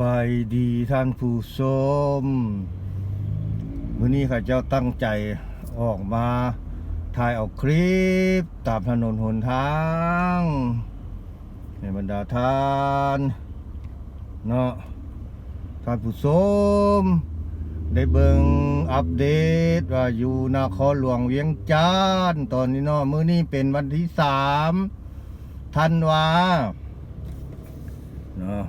บายดีท่านผู้ชมวันนี้ข้าเจ้าตั้งใจออกมาถ่ายเอาคลิป ตามถนนหนทางในบรรดาท่านเนาะท่านผู้ชมได้เบิ่งอัปเดตว่าอยู่นครหลวงเวียงจันทน์ตอนนี้เนาะมื้อนี้เป็นวันที่สามธันวาเนาะ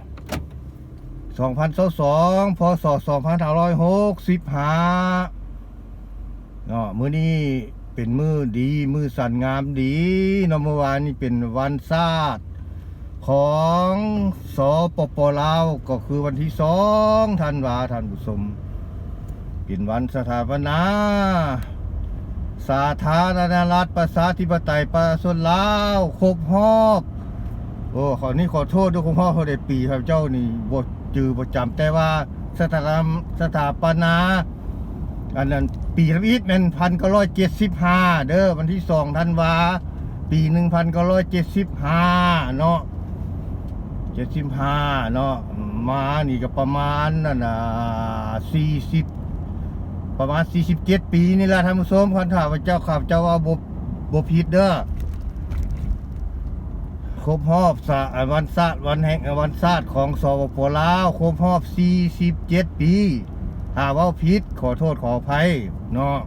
2022พศ2565เนาะมื้อนี้เป็นมื้อดี มื้อสันงามดีเนาะเมื่อวานนี้เป็นวันชาติของสปปลาวก็คือวันที่2ธันวาท่านผู้ชมเป็นวันสถาปนา สาธารณรัฐประชาธิปไตยประชาชนลาวครบรอบโอ้ขอนี่ขอโทษด้วยคุณพ่อเขาได้ปีครับเจ้านี่บท จือประจำแต่ว่าสถาสถาปนาอันนั้นปีทวีตเป็นพันเก้าร้อยเจ็ดสิบห้าเด้อวันที่สองธันวาปีหนึ่งพันเก้าร้อยเจ็ดสิบห้าเนาะเจ็ดสิบห้าเนาะมานี่ก็ประมาณนั่นน่ะสี่สิบประมาณสี่สิบเจ็ดปีนี่แหละท่านผู้ชมคันถามว่าเจ้าข่าวเจ้าว่าบบผิดเด้อ ครบรอบสะวันศาสตร์วันแห่งวันศาสตร์ของสปปลาวครบรอบ47ปีถ้าว่าผิดขอโทษขออภัยเนาะ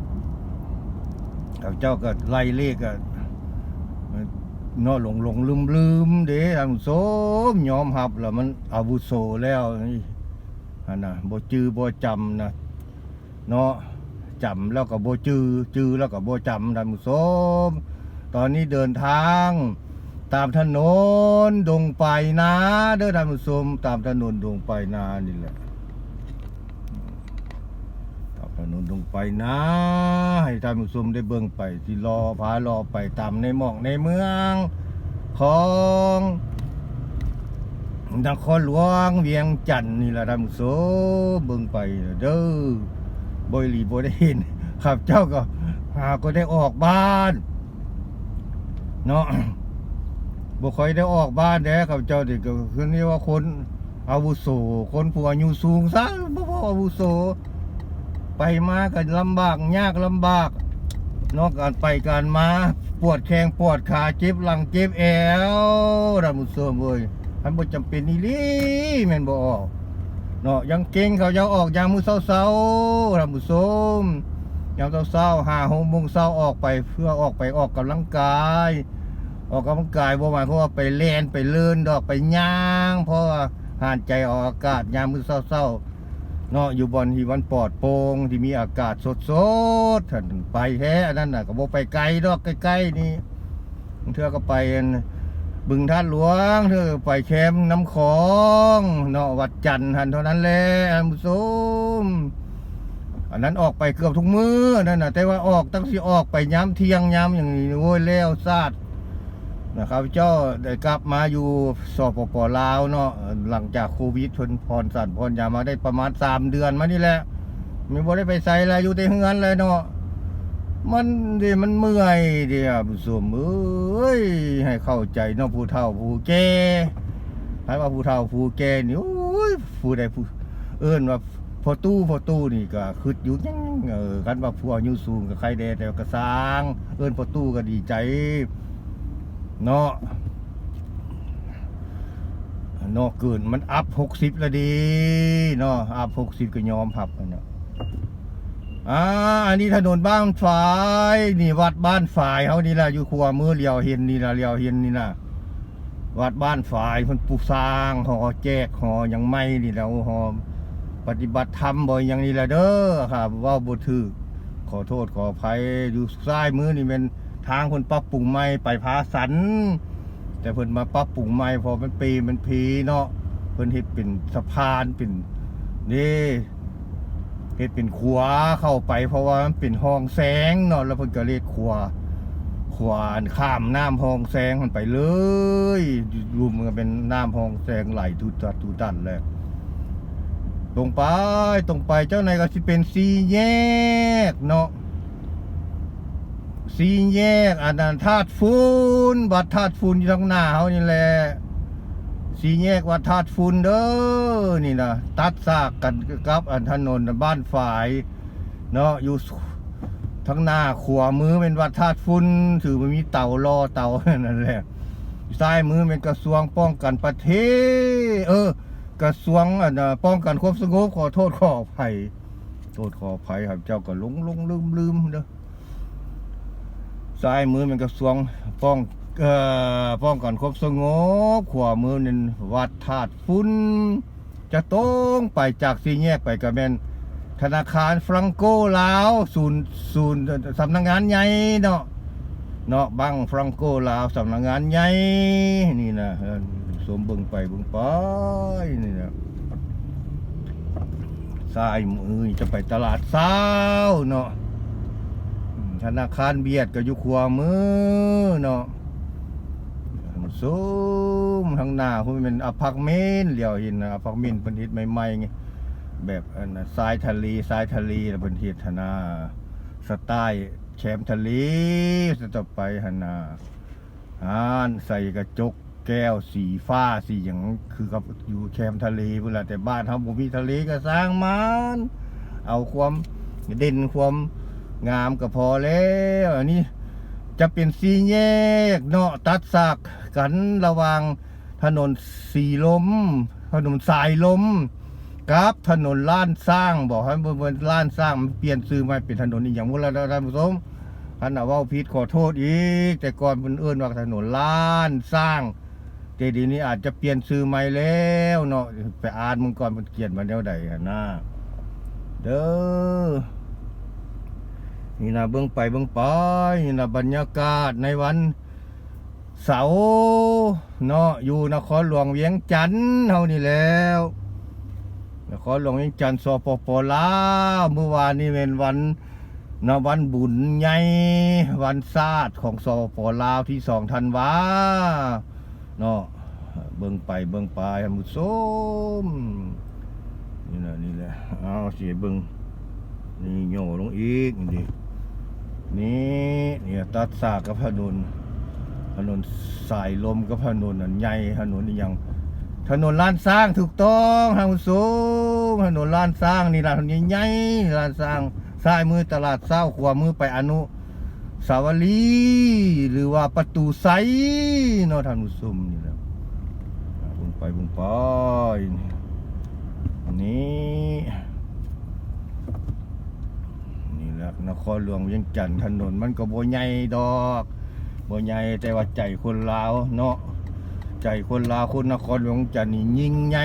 กับเจ้าก็ไล่เลขก็เนาะหลงหลงลืมลืมเด้ท่านผู้ชมยอมรับแล้วมันอาวุโสแล้วอันน่ะบ่จือบ่จำนะเนาะจำแล้วก็บ่จือจือแล้วก็บ่จำท่านผู้ชมตอนนี้เดินทาง ตามถนนดงไปนาเด้อท่านผู้ชมตามถนนดงไปนานี่แหละตามถนนดงไปนาให้ท่านผู้ชมได้เบิ่งไปที่รอพารอไปตามในหมอกในเมืองของนครหลวงเวียงจันทน์นี่แหละท่านผู้ชมเบิ่งไปเด้อบอยลีบ่ได้เห็นครับเจ้าก็หาก็ได้ออกบ้านเนาะ บ่ค่อยได้ออกบ้านแด้กับเจ้าเด็กก็คือนี่ว่าคนอาวุโส คนผู้อายุสูงซะบ่พออาวุโส ไปมาก็ลำบากยากลำบาก นอกการไปการมาปวดแข้งปวดขาเจ็บหลังเจ็บแอวท่านผู้ชมเอ้ยอันบ่จำเป็นนี่ลีแม่นบ่ออกเนาะยังเก่งเขาจะออกยามมื้อเช้าๆท่านผู้มยามเช้าๆ5 6โมงเช้าออกไปเพื่อออกไปออกกำลังกาย ออกกำลังกายบ่หมายความว่าไปเล่นไปเลื่นดอกไปย่าง เพราะว่าห่านใจออกอากาศยามมื้อเช้าๆเนาะอยู่บอนที่วันปลอดโปร่งที่มีอากาศสดๆท่านไปแท้อันนั้นน่ะก็บ่ไปไกลดอกใกล้ๆนี่เทื่อก็ไปบึงท่านหลวงเทื่อไปแคมป์น้ำของเนาะวัดจันทร์หันเท่านั้นแหละท่านผู้ชมอันนั้นออกไปเกือบทุกมือนั่นน่ะแต่ว่าออกตั้งสิออกไปย้ำเที่ยงย้ำอย่างนี้โอ้ยแล้วซาด นะครับเจ้าได้กลับมาอยู่สปปลาวเนาะหลังจากโควิดทนพรสันพรยามาได้ประมาณสามเดือนมานี่แหละไม่บ่ได้ไปใส่อะไรอยู่แต่เฮือนเลยเนาะมันดี๋ยวมันเมื่อยเดียวผู้ชมเอ้ยให้เข้าใจเนาะผู้เฒ่าผู้แก่ให้ว่าผู้เฒ่าผู้แก่นี่โอ้ยผู้ใดผู้เอิ้นว่าพอตู้พอตู้นี่ก็คิดอยู่ยังเออกันว่าผู้อายุสูงกับใครแดแต่ก็สร้าง เอิ้นพอตู้ก็ดีใจ เนาะเนาะเกินมันอัพหกสิบละดีเนาะอัพหกสิบก็ยอมพับกันเนาะอ่าอันนี้ถนนบ้านฝายนี่วัดบ้านฝายเขานี่ละอยู่ขวามือเลียวเห็นนี่ละเลียวเห็นนี่นะวัดบ้านฝายคนปูสร้างหอแจกหอยังไม่นี่แล้วหอปฏิบัติธรรมบ่อยอย่างนี้ละเด้อครับว่าบุถือขอโทษขออภัยอยู่ซ้ายมือนี่เป็น ทางเพิ่นปรับปรุงใหม่ไปพาสัน แต่เพิ่นมาปรับปรุงใหม่พอมันปีมันพีเนาะเพิ่นเฮ็ดเป็นสะพานเป็นนี่เฮ็ดเป็นขัวเข้าไป เพราะว่ามันเป็นห้องแสงเนาะแล้วเพิ่นก็เรียกขัวขัวข้ามน้ำห้องแสงมันไปเลยรวมกันเป็นน้ำห้องแสงไหลทุตัดทุตันเลยตรงไปตรงไปเจ้าในก็สิเป็นสี่แยกเนาะ สี่แยกอันนั้นธาตุฟูนบัตรธาตุฟูนอยู่ทางหน้าเขานี่แหละสีแยกวัดธาตุฟุนเด้อนี่นะตัดซากกันกับอันถนนบ้านฝายเนาะอยู่ทั้งหน้าขวามือเป็นวัดธาตุฟุนถือมันมีเต่ารอเต่านั่นแหละซ้ายมือเป็นกระทรวงป้องกันประเทศ เออ กระทรวงอันน่ะป้องกันความสงบขอโทษขออภัยโทษขออภัยครับเจ้าก็ลงลงลืมลืมเด้อ ซ้ายมือเป็นกระทรวงป้องเอ่อป้องกันความสงบขวามือเป็นวัดธาตุฟุนจะตรงไปจากสี่แยกไปกับแมนธนาคารฟรังโกลาวศูนย์ศูนย์สำนักงานใหญ่เนาะเนาะบังฟรังโกลาวสำนักงานใหญ่นี่นะสมเบิ่งไปเบิ่งไปนี่นะซ้ายมือจะไปตลาดเช้าเนาะ ธนาคารเบียดก็อยู่ขวามือเนาะมันสูงทางหน้าคุณเป็นอพาร์ตเมนต์เดียวเห็นนะอพาร์ตเมนต์เป็นทิศใหม่ๆไงแบบอันนะทรายทะเลทรายทะเลนะเป็นทิศหนาสไตล์แชมป์ทะเลจะต่อไปหนาอ่านใส่กระจกแก้วสีฟ้าสีอย่างคือกับอยู่แชมป์ทะเลเวลาแต่บ้านทำบุมีทะเลก็สร้างมันเอาความเด่นความ งามก็พอแล้วอันนี้จะเป็นสีแยกเนาะตัดสากกันระหว่างถนนสีลม ถนนสายลมกับถนนล้านสร้างบอกให้บนล้านสร้างมันเปลี่ยนซื้อมาเป็นถนนอีกอย่างมุลาท่านผู้ชมท่านน่ะเว่าผิดขอโทษอีก แต่ก่อนมันเอื้นว่าถนนล้านสร้างแต่ดีนี้อาจจะเปลี่ยนซื้อใหม่แล้วเนาะไปอ่านมึงก่อนมันเขียนมาแนวใดนะเด้อ นี่นะเบื้องไปเบื้องไปนี่นะบรรยากาศในวัน เสาร์เนาะอยู่นครหลวงเวียงจันทน์เท่านี้แล้วนครหลวงเวียงจันทน์สปปลาวเมื่อวานนี้เป็นวันนะวันบุญใหญ่วันศาสตร์ของสปปลาวที่สองธันวาเนาะเบื้องไปเบื้องไปท่านผู้มนี่แหละนี่แหละเอาเสียเบื้องนี่โยลงอีกนี่ นี่เนี่ยตัดสากกับถนนถนนสายลมกับถนนอันใหญ่ถนนนี่ยังถนนลานสร้างถูกต้องทางสูงถนนลานสร้างนี่ลานถนนใหญ่ๆลานสร้างซ้ายมือตลาดเศร้าขวามือไปอนุสาวรีย์หรือว่าประตูไซเนาะท่านผู้ชมนี่แหละบุงไปบุงไปนี่ นี่แหละนครหลวงเวียงจันทน์ถนนมันก็บ่ใหญ่ดอกบ่ใหญ่แต่ว่าใจคนลาวเนาะใจคนลาวคนนครหลวงจันทน์นี่ยิ่งใหญ่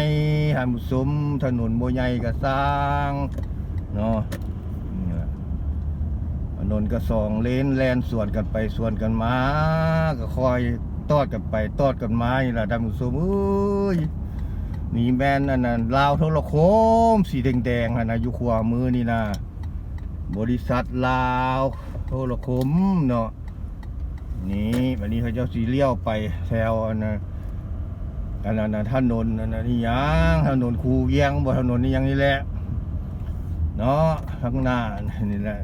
ท่านผู้ชมถนนบ่ใหญ่ก็สร้างเนาะถนนก็สองเลนแลนสวนกันไปสวนกันมาก็คอยตอดกันไปตอดกันมานี่แหละท่านผู้ชมเอ้ยนี่แมนอันนั้นลาวโทรโคมสีแดงๆฮะนะอยู่ขวามือนี่นะ บริษัทลาว โทรคมเนาะนี่วันนี้เขาเจ้าสีเลี้ยวไปแถวนนั้นอันนั้นนะถนนอันนั้นนี่ยังถนนคูเวียงบ่ถนนนี่ยังนี่แหละเนาะข้างหน้านี่แหละ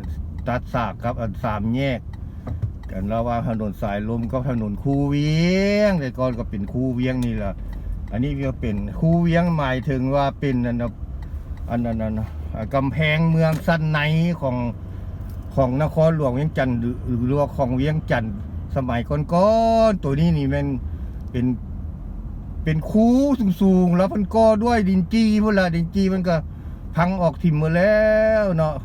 ตัดสากกับอันสามแยก กันระหว่างถนนสายลมกับถนนคูเวียงแต่ก่อนก็เป็นคูเวียงนี่แหละอันนี้ก็เป็นคูเวียงหมายถึงว่าเป็นอันนะอันนั้นอันนะ กำแพงเมืองสั้นในของของนครหลวงเวียงจันทน์หรือหรือว่าของเวียงจันทน์สมัยก่อนๆตัวนี้นี่มันเป็นเป็นคูสูงๆแล้วมันก็ด้วยดินจีพุ่นละดินจีมันก็พังออกถิ่มมาแล้วเนาะ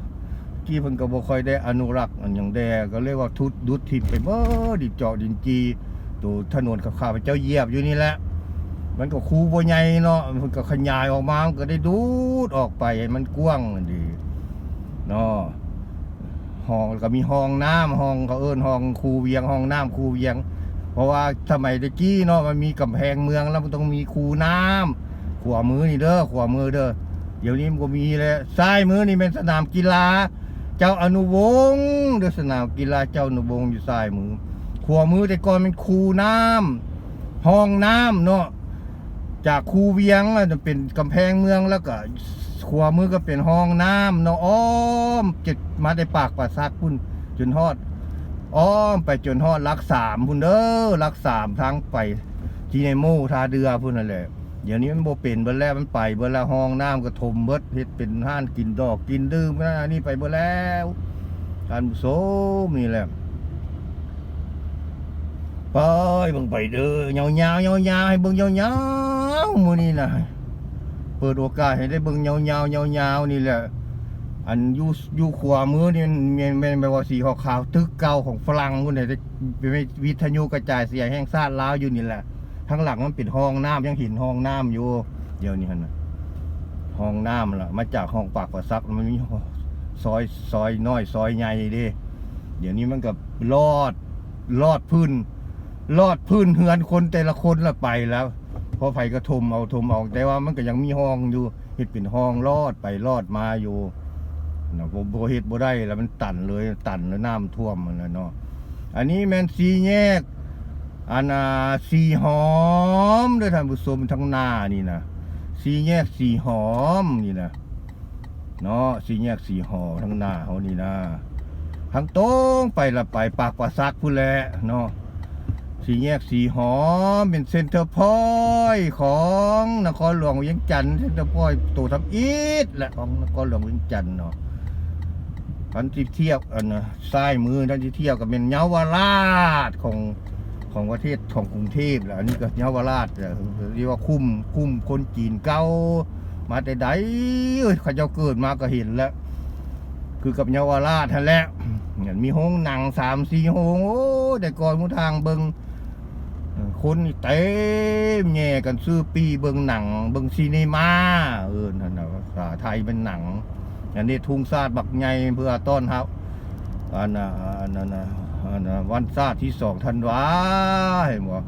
จีเพิ่นก็บ่ค่อยได้อนุรักษ์อันอย่างแดก็เรียกว่าทุดดุดถิ่มไปเมื่อดินเจาะดินจีตัวถนนข้าพเจ้าเหยียบอยู่นี่แหละ มันก็คูบ่ใหญ่เนาะมันก็ขยายออกมามันก็ได้ดูดออกไปมันกว้างดีเนาะห้องก็มีห้องน้ำห้องเขาเอิ้นห้องคูเวียงห้องน้ำคูเวียง เพราะว่าสมัยตะกี้เนาะมันมีกำแพงเมืองแล้วมันต้องมีคูน้ำขวามือนี่เด้อขวามือเด้อเดี๋ยวนี้มันก็มีแล้วซ้ายมือนี่เป็นสนามกีฬา เจ้าอนุวงศ์เด้อสนามกีฬาเจ้าอนุวงศ์อยู่ซ้ายมือขวามือแต่ก่อนเป็นคูน้ำห้องน้ำเนาะ จากคูเวียงจะเป็นกำแพงเมืองแล้วก็ขวามือก็เป็นห้องน้ำเนาะอ้อมจิตมาได้ปากปราซักพุ่นจนฮอดอ้อมไปจนฮอดรักสามพุ่นเด้อรักสามทางไปจีเนโมทาเดือพุ่นนั่นแหละเดี๋ยวนี้มันโบเป็นเบิดแล้วมันไปเบิดแล้วห้องน้ำก็ถมเบิดเฮ็ดเป็นห้านกินดอกกินดื่มนะอันนี่ไปเบิดแล้วการโซมีแหละไปเบิ่งไปเด้อยาวๆยาวๆให้เบิ่งยาว ๆมื้อนี้นะเปิดโอกาสให้ได้เบิ่งยาวๆยาวๆนี่แหละ อันอยู่อยู่ขวามือนี่มันแม่นแม่นแบบว่าสีขาวๆตึกเก่าของฝรั่งพุ่นน่ะเป็นวิทยุกระจายเสียงแห่งชาติลาวอยู่นี่แหละข้างหลังมันเป็นห้องน้ำยังเห็นห้องน้ำอยู่ เดี๋ยวนี้หั่นน่ะห้องน้ำล่ะมาจากห้องปากประซักมันมีซอยซอยน้อยซอยใหญ่เดิเดี๋ยวนี้มันกับลอดลอดพื้นลอดพื้นเฮือนคนแต่ละคนละไปแล้ว พอไผก็ทมเอาทมเอาแต่ว่ามันก็ยังมีห้องอยู่เฮ็ดเป็นห้องลอดไปลอดมาอยู่นะบ่บ่เฮ็ดบ่ได้แล้วมันตันเลยตันแล้วน้ำท่วมมันแล้วเนาะอันนี้แม่นสีแยกอันน่ะสีหอมด้วยท่านผู้ชมทั้งหน้านี่นะสีแยกสีหอมนี่นะเนาะสีแยกสีหอมทั้งหน้าเขานี่นะทางตรงไปละไปปากประซักพู้นแหละเนาะ สีแยกสีหอมเป็นเซ็นเตอร์พอยของนครหลวงเวียงจันทร์เซ็นเตอร์พอยต์ตัวทับอีทและของนครหลวงเวียงจันทร์เนาะอันที่เทียบอันนะซ้ายมือนั่นที่เทียบกับเป็นเยาวราชของของประเทศของกรุงเทพแหละอันนี้ก็เยาวราชเรียกว่าคุ้มคุ้มคนจีนเก่ามาแต่ใดเอ้ยเขาเจ้าเกิดมาก็เห็นแล้ว คือกับเยาวราชท่านแหละมีห้องหนังสามสี่ห้องโอ้แต่ก่อนมุทางเบิง คนเต็มแง่กันซื้อปีเบิงหนัง เบิงซีนีมาเออนั่นนะภาษาไทยเป็นหนัง อันนี้ทุ่งซาดบักใหญ่เพื่อต้อนรับอันน่ะอันนั้นน่ะอันน่ะวันซาดที่สองธันวาเห็นบ่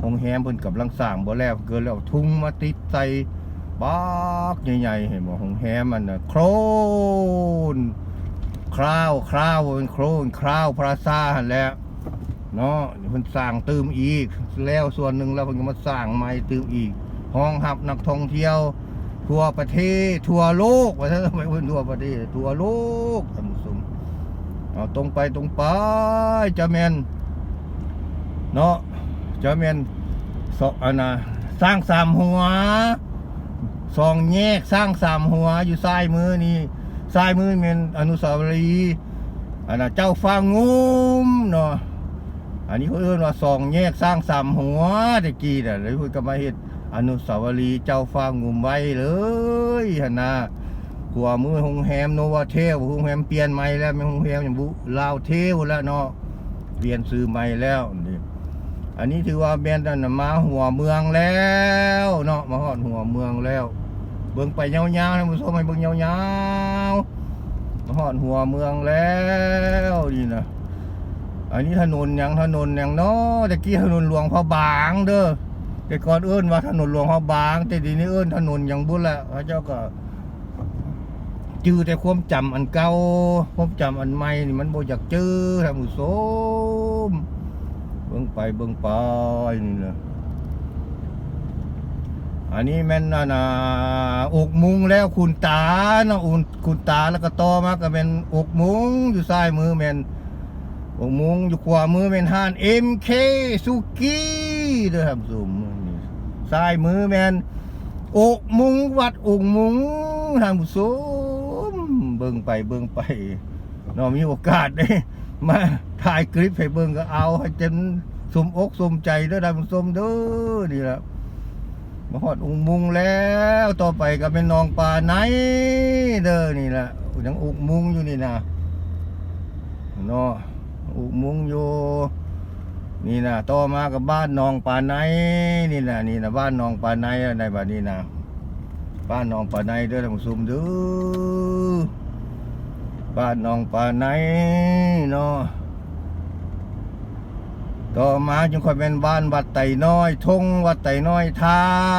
โรงแรมเพิ่นกำลังสร้างบ่แล้วเกินแล้วทุ่งมาติดใส่บักใหญ่ๆเห็นบ่โรงแรมมันน่ะโครนคราวคราวเป็นโครนคราวพระซาแหละ เนาะเดี๋ยวเพิ่นสร้างเติมอีก แล้วส่วนหนึ่งแล้วเพิ่นก็มาสร้างใหม่เติมอีกห้องรับนักท่องเที่ยว ทั่วประเทศ ทั่วโลกว่าซั่นไม่เพิ่นทั่วประเทศทั่วโลกท่านผู้ชมเอาตรงไปตรงไปจะแมนเนาะจะแมนสออันนะสร้างสามหัวสองแยกสร้างสามหัวอยู่ซ้ายมือนี่ซ้ายมือเป็นอนุสาวรีย์อันน่ะเจ้าฟ้างุมเนาะ อันนี้เขาเรียกว่าสองแยกสร้างสามหัวตะกี้น่ะเลยพูดก็มาเฮ็ดอนุสาวรีย์เจ้าฟ้างุมไว้เลยหั่นนะขัวมือโรงแรมโนวาเทลโรงแรมเปลี่ยนใหม่แล้วไม่โรงแรมอย่างบุลาวเทลแล้วเนาะเปลี่ยนซื้อใหม่แล้วนี่อันนี้ถือว่าแบนดันมาหัวเมืองแล้วเนาะมาฮอดหัวเมืองแล้ว เบิ่งไปยาวๆนะผู้ชมให้เบิ่งยาวๆมาฮอดหัวเมืองแล้วนี่นะ อันนี้ถนนยังถนนยังเนาะตะกี้ถนนหลวงพระบางเด้อแต่ก่อนเอิ้นว่าถนนหลวงพระบาง แต่ทีนี้เอิ้นถนนยังบุญละพระเจ้าก็จื้อแต่ความจำอันเก่าความจำอันใหม่นี่มันบ่อยากจื้อท่านผู้ชมเบิ่งไปเบิ่งไปนี่นะอันนี้แม่นนะนะอกมุงแล้วคุณตาเนาะอุ่นคุณตาแล้วก็ต่อมาก็เป็นอกมุงอยู่ซ้ายมือแม่น อกมุงอยู่ขวามือแม่นห้าน MK สุกี้ด้อท่านผู้มซ้ายมือแมนอกมุงวัดอกมุงทานผู้ชมเบิ่งไปเบิ่งไปเนาะมีโอกาสได้มาถ่ายคลิปให้เบิ่งก็เอาให้จนสมอกสมใจด้อท่านผู้ชมเด้อนี่ละมาฮอดอกมุงแล้วต่อไปก็เป็นนองป่าไหนเด้อนี่ละยังอกมุงอยู่นี่นะเนาะ อกมุงอยู่นี่นะต่อมากับบ้านนองป่าในนี่นะนี่นะบ้านนองป่าในในบ้านนี้นะบ้านนองป่าในเด้อท่านผู้ชมเด้อบ้านนองป่าในเนาะต่อมาจึงค่อยเป็นบ้านวัดไต่น้อยทงวัดไต่น้อยท่า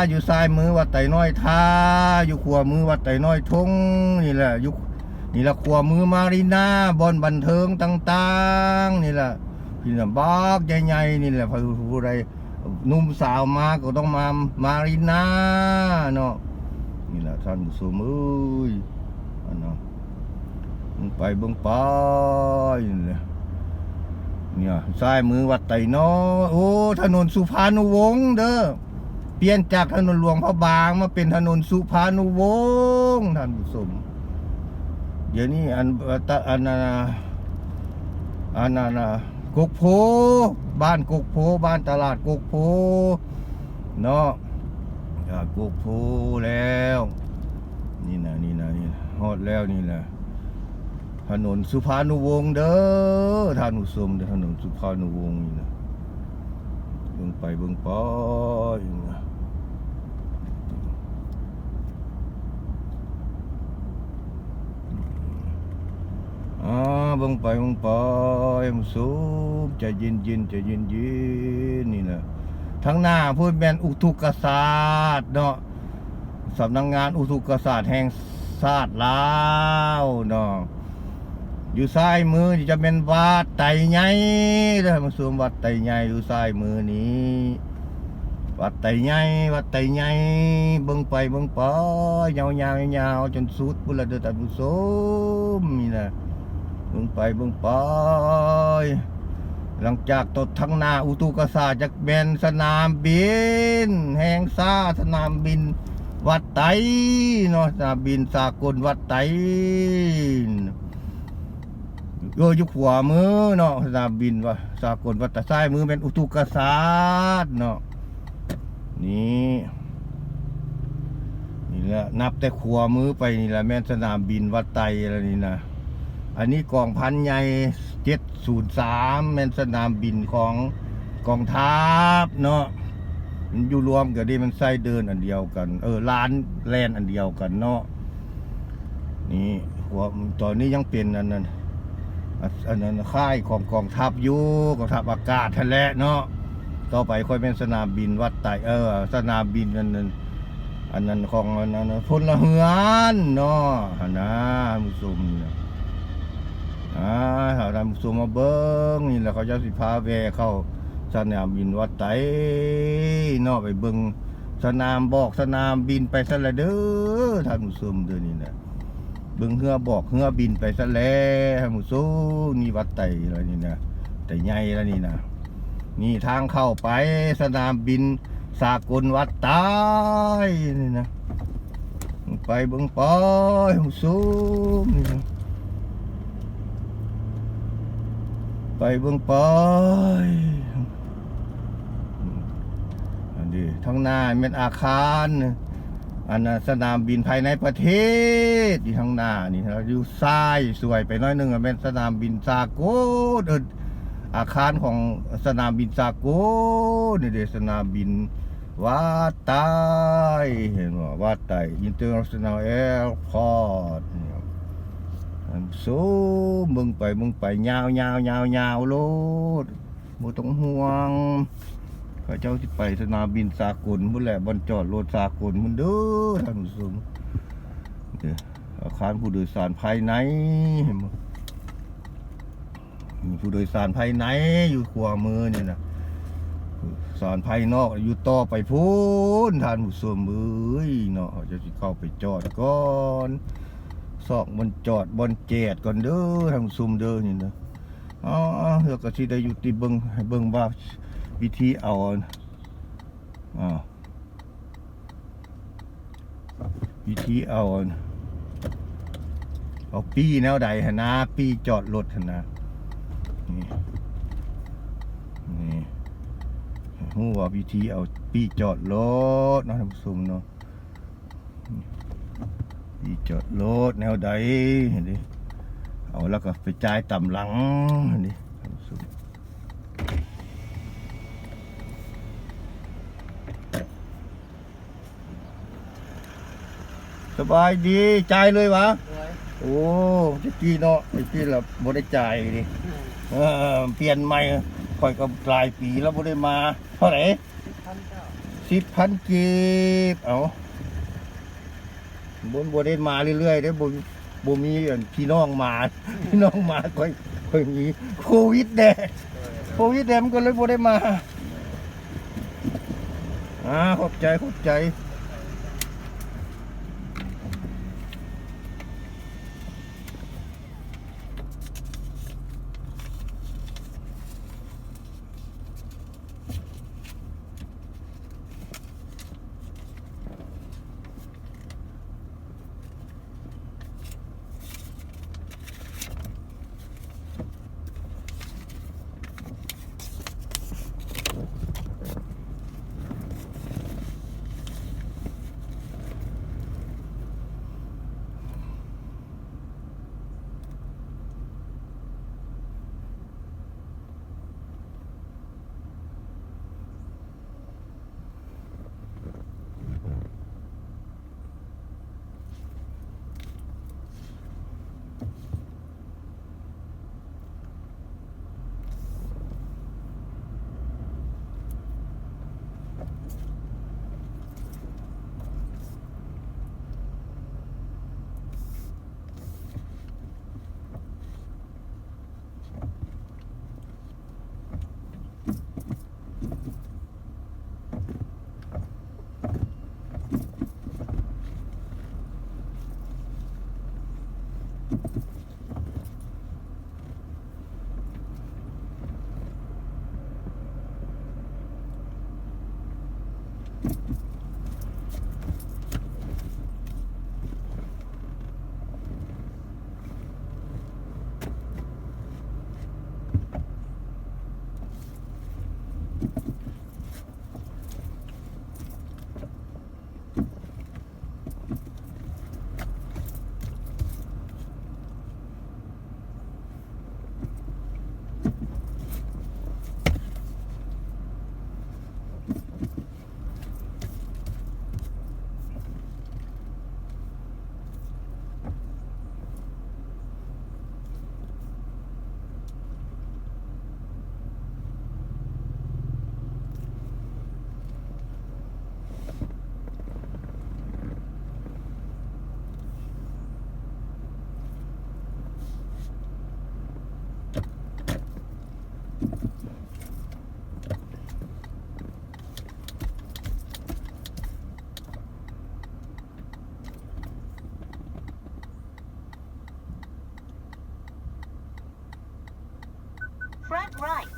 อยู่ซ้ายมือวัดไต่น้อยท่าอยู่ขวามือวัดไต่น้อยทงนี่แหละอยู่ นี่แหละขวามือมารีนาบอนบันเทิงต่าง ๆ นี่แหละพี่น่ะบักใหญ่ๆนี่แหละผู้ผู้ใดหนุ่มสาวมาก็ต้องมามาริน่าเนาะนี่แหละท่านผู้ชมเอ้ยอันเนาะมึงไปเบิ่งไปนี่แหละเนี่ยซ้ายมือวัดไตน้อยโอ้ ถนนสุพรรณวงศ์เด้อ เปลี่ยนจากถนนหลวงพระบางมาเป็นถนนสุภานุวงศ์ท่านผู้ชม เดี๋ยวนี้อันตะอันนาอันนานะกกโพบ้านกุกโพบ้านตลาดกุกโพเนาะอ่ากโพแล้ว นี่นะนี่นะนี่นะฮอดแล้วนี่แหละถนนสุภานุวงศ์เด้อท่านผู้ชมเด้อถนนสุภานุวงศ์นี่นะเบิ่งไปเบิ่งไป นี่นะอ่าบิ่งไปบิ่งไปมันสูงใจเย็นเย็นๆใจเย็นเย็นนี่นะทั้งหน้าพูดแมนอุทุกศาสตร์เนาะสำนักงงานอุตุกศาสตร์แห่งชาสติลาวเนาะอยู่ซ้ายมือจะเป็นวัดไตใหญ่เด้อมาสวมวัดไตใหญ่อยู่ซ้ายมือนี้วัดไตใหญ่วัดไตใหญ่เบิ่งไปเบิ่งไปยาวยาวยาวๆจนสุดพุ่นละเด้อท่านผู้ชมนี่นะ เบิ่งไปเบิ่งไป หลังจากตดทั้งนาอุตุกศาจากแบนสนามบิน แห่งซาสนามบิน วัดไตเนาะสนามบินสากลวัดไตโยยุขวามือเนาะสนามบินว่าสากลวัดไตซ้ายมือเป็นอุตุกศาตรเนาะนี่นี่แหละนับแต่ขวามือไปนี่แหละแม่นสนามบินวัดไตอะไรนี่นะ อันนี้กองพันใหญ่เจ็ดศูนย์สามแมนสนามบินของกองทัพเนาะมันอยู่รวมกันดิมันไส้เดินอันเดียวกัน เออร้านแลนอันเดียวกันเนาะนี่หัวตอนนี้ยังเป็นอันนั้นอันนั้นค่ายของกองทัพอยู่กองทัพอากาศทะเลเนาะต่อไปค่อยเป็นสนามบินวัดไตเออ สนามบินอันนั้นอันนั้นของอันนั้นพลเรือนเนาะนะมุสลิมเนี่ย อ่าถ้าทำมุสุมาเบิ้งนี่แหละเขาจะสิพาแวเข้าสนามบินวัดไตนอกไปเบิงสนามบอกสนามบินไปซะละเด้อท่านผู้ชมเด้อนี่นะเบิงเฮือบอกเฮือบินไปซะแล้วท่านผู้ชมนี่วัดไตแล้วนี่นะแต่ใหญ่แล้วนี่นะนี่ทางเข้าไปสนามบินสากลวัดไตนี่นะไปเบิงไปท่านผู้ชมนี่นะ ไปเบิงไปอันนี้ทั้งหน้าเป็นอาคารอันสนามบินภายในประเทศที่ทั้งหน้านี่เราอยู่ซ้ายสวยไปน้อยหนึงอะเป็นสนามบินซาโกเอออาคารของสนามบินซาโกนี่เดสนามบินวาใต้เห็นว่าวาต้ International Airport เนี่ยอัน สูงมึงไปมึงไปยาวยาวยาวยาวโลดบ่ต้องห่วงข้าเจ้าที่ไปสนามบินสากลมุ่นแหละบนจอดรถสากลมุ่นเด้อท่านผู้ชมอาคารผู้โดยสารภายในมีผู้โดยสารภายในอยู่ขวามือนี่นะผู้โดยสารภายนอกอยู่ต่อไปพูนท่านผู้ชมเอ้ยเนาะจะเข้าไปจอดก่อน ซอกบนจอดบนแจดก่อนเด้อทานผู้ชมเด้อนี่นะอ๋อเฮือก็สิได้อยู่ที่เบิ่งให้เบิ่งว่าวิธีเอาอ่าวิธีเอาเอาปีแนวใดหนะปีจอดรถหนะนี่นี่หูว่าวิธีเอาปีจอดรถเนาะทานผู้ชมเนาะ ปีจอดรถแนวใดเห็นดิเอาแล้วก็ไปจ่ายต่ำหลังเห็นดิท่สบายดีจ่ายเลยวะโอ้จะกี้เนาะไอ้กี้ละบ่ได้จ่ายดิเออเปลี่ยนใหม่ค่อยก็หลายปีแล้วบ่ได้มาเท่าไหร่สิบพันกีบเอา บ่บ่ได้มาเรื่อยๆได้อบ่บ่มีอันพี่น้องมา พี่น้องมาค่อยค่อยมีโควิดแด่โควิดแด่มันก็เลยบ่ได้มาอ่าขอบใจขอบใจ Front right.